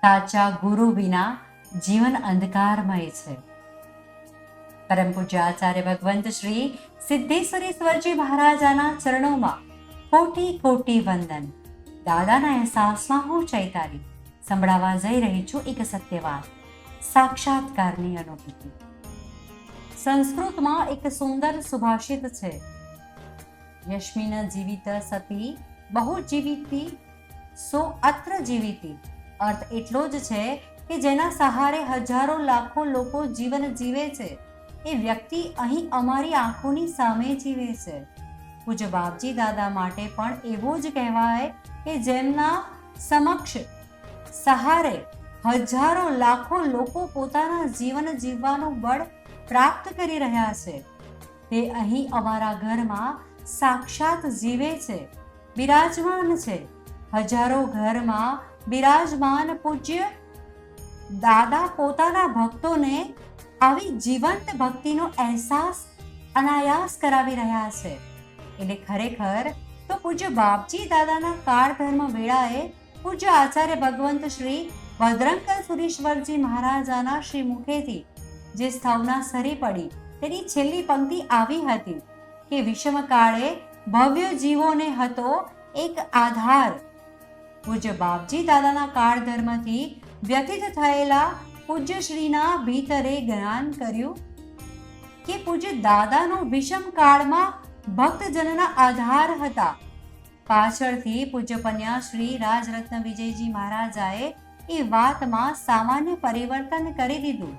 સાચા ગુરુ વિના જીવન અંધકારમય છે. પરમ પૂજ્ય આચાર્ય ભગવંત શ્રી સિદ્ધેશ્વરેશ્વરજી મહારાજાના ચરણોમાં કોટી કોટી વંદન. દાદાના અહેસાસમાં હું ચૈતાલી. સંભળાવા જઈ રહી છું એક સત્યવાદ. સાક્ષાત્કારની અનુભૂતિ. સંસ્કૃતમાં એક સુંદર સુભાષિત છે. યશ્મિન જીવિત સતી બહુ જીવિતી સો અત્ર જીવિતી. અર્થ એટલો જ છે કે જેના સહારે હજારો લાખો લોકો જીવન જીવે છે. એ વ્યક્તિ અહીં અમારી આંખોની સામે જીવે છે. પૂજ્ય બાપજી દાદા માટે પણ એવું જ કહેવાય કે જેમના સમક્ષ સહારે હજારો લાખો લોકો પોતાના જીવન જીવવાનું બળ પ્રાપ્ત કરી રહ્યા છે. તે અહીં અમારા ઘરમાં સાક્ષાત જીવે છે. બિરાજમાન છે. હજારો ઘરમાં બિરાજમાન પૂજ્ય દાદા પોતાના ભક્તોને આવી જીવંત ભક્તિનો અહેસાસ અનાયાસ કરાવી રહ્યા છે. એટલે ખરેખર તો પૂજ્ય બાપજી દાદાના કાળ ધર્મ વેળાએ પૂજ્ય આચાર્ય ભગવંત શ્રી ભદ્રંકર સુરેશ્વરજી મહારાજાના શ્રી મુખેથી જે સ્થવના સરી પડી તેની છેલ્લી પંક્તિ આવી હતી કે વિષમકાળે ભવ્ય જીવોને હતો એક આધાર પૂજ્ય બાપજી દાદાના કાળ ધર્મથી વ્યતીત થયેલા પૂજ્યશ્રીના ભીતરે જ્ઞાન કર્યું કે પૂજ્ય દાદાનો વિષમ કાળમાં ભક્તજનના આધાર હતા. પાછળથી પૂજ્ય કન્યા શ્રી રાજરત્ન વિજયજી મહારાજાએ એ વાતમાં સામાન્ય પરિવર્તન કરી દીધું.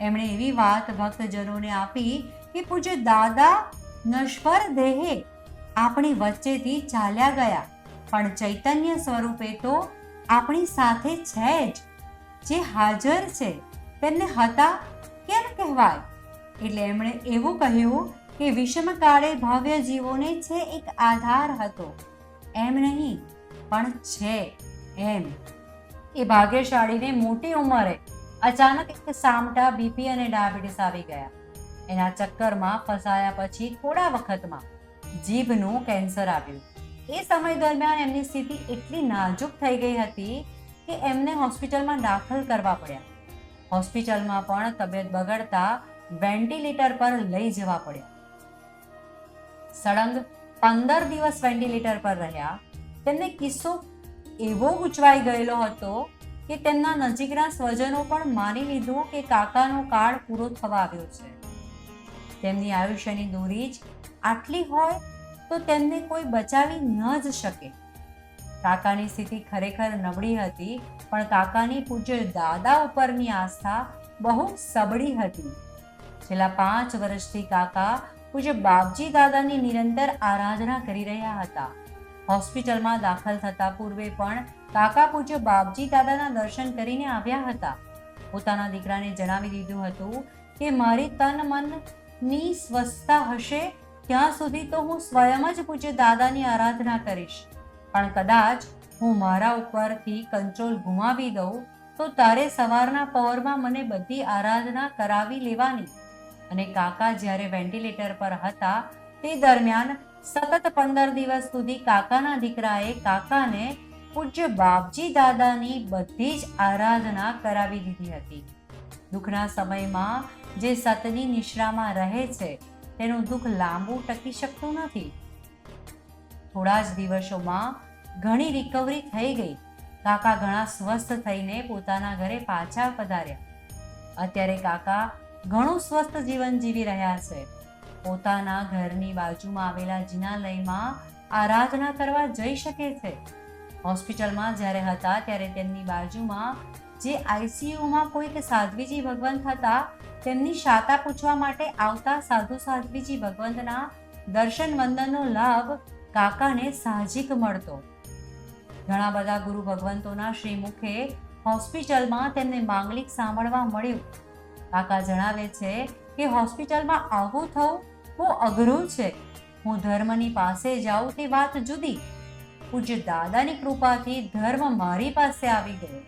એમણે એવી વાત ભક્તજનોને આપી કે પૂજ્ય દાદા નશ્વર દેહે આપણી વચ્ચેથી ચાલ્યા ગયા. પણ ચૈતન્ય સ્વરૂપે તો આપણી સાથે છે જ. જે હાજર છે, તેમને હતા કેમ કહેવાય? એટલે એમણે એવું કહ્યું કે વિષમકાળે ભાવ્ય જીવોને છે એક આધાર હતો. એમ નહીં, પણ છે એમ. એ ભાગ્યશાળીને મોટી ઉંમરે અચાનક એક સામટા બીપી અને ડાયાબિટીસ આવી ગયા. એના ચક્કરમાં ફસાયા પછી થોડા વખતમાં જીભનું કેન્સર આવ્યું. એ સમય દરમિયાન એમની સ્થિતિ એટલી નાજુક થઈ ગઈ હતી કે એમને હોસ્પિટલમાં દાખલ કરવા પડ્યા. હોસ્પિટલમાં પણ તબિયત બગડતા વેન્ટિલેટર પર લઈ જવા પડ્યા. સળંગ પંદર દિવસ વેન્ટિલેટર પર રહ્યા. તેમને કિસ્સો એવો ગૂંચવાઈ ગયેલો હતો કે તેમના નજીકના સ્વજનો પણ માની લીધું કે કાકાનો કાળ પૂરો થવા આવ્યો છે. તેમની આયુષ્યની દૂરી જ આટલી હોય તો તેમને કોઈ બચાવી ન જ શકે. કાકાની સ્થિતિ ખરેખર નબળી હતી, પણ કાકાની પૂજ્ય દાદા ઉપરની આસ્થા બહુ સબળી હતી. છેલ્લા પાંચ વર્ષથી કાકા પૂજ્ય બાપજી દાદાની નિરંતર આરાધના કરી રહ્યા હતા. હોસ્પિટલમાં દાખલ થતા પૂર્વે પણ કાકા પૂજ્ય બાપજી દાદાના દર્શન કરીને આવ્યા હતા. પોતાના દીકરાને જણાવી દીધું હતું કે, મારી તન મનની સ્વસ્થતા હશે ત્યાં સુધી તો હું સ્વયં જ પૂજ્ય દાદાની આરાધના કરીશ. પણ કદાચ હું મારા ઉપરથી કંટ્રોલ ગુમાવી દઉં, તો તારે સવારના પવરમાં મને બધી આરાધના કરાવી લેવાની. અને કાકા જ્યારે વેન્ટિલેટર પર હતા, તે દરમિયાન સતત પંદર દિવસ સુધી કાકાના દીકરાએ કાકાને પૂજ્ય બાપજી દાદાની બધી જ આરાધના કરાવી દીધી હતી. દુઃખના સમયમાં જે સતની નિશ્રામાં રહે છે તેનું દુઃખ લાંબુ ટકી શકતું નથી. થોડા જ દિવસોમાં ઘણી રિકવરી થઈ ગઈ. કાકા ઘણા સ્વસ્થ થઈને પોતાના ઘરે પાછા પધાર્યા. અત્યારે કાકા ઘણું સ્વસ્થ જીવન જીવી રહ્યા છે. પોતાના ઘરની બાજુમાં આવેલા જિનાલયમાં આરાધના કરવા જઈ શકે છે. હોસ્પિટલમાં જ્યારે હતા ત્યારે તેમની બાજુમાં જે આઈસીયુમાં કોઈક સાધ્વીજી ભગવંત હતા તેમની શાતા પૂછવા માટે આવતા સાધુ સાધ્વીજી ભગવંતના દર્શન વંદનનો લાભ કાકાને સાહજિક મળતો. ઘણા બધા ગુરુ ભગવંતોના શ્રીમુખે હોસ્પિટલમાં તેમને માંગલિક સાંભળવા મળ્યું. કાકા જણાવે છે કે હોસ્પિટલમાં આવું થવું બહુ અઘરું છે. હું ધર્મની પાસે જાઉં તે વાત જુદી. પૂજ્ય દાદાની કૃપાથી ધર્મ મારી પાસે આવી ગયો.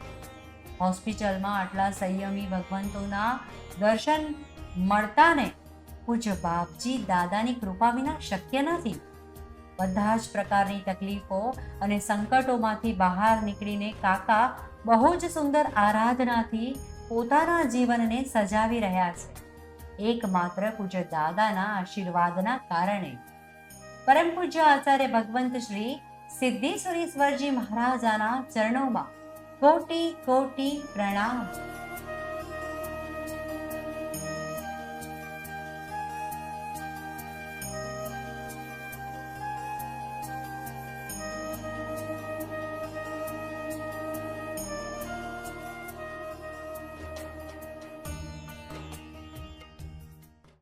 હોસ્પિટલમાં આટલા સંયમી ભગવંતોના દર્શન મળતા ને પૂજ્ય બાપજી દાદાની કૃપા વિના શક્ય નથી. બધા જ પ્રકારની તકલીફો અને સંકટોમાંથી બહાર નીકળીને કાકા બહુ જ સુંદર આરાધનાથી પોતાના જીવનને સજાવી રહ્યા છે. એકમાત્ર પૂજ્ય દાદાના આશીર્વાદના કારણે. પરમ પૂજ્ય આચાર્ય ભગવંત શ્રી સિદ્ધેશ્વરીશ્વરજી મહારાજાના ચરણોમાં કોટી કોટી પ્રણામ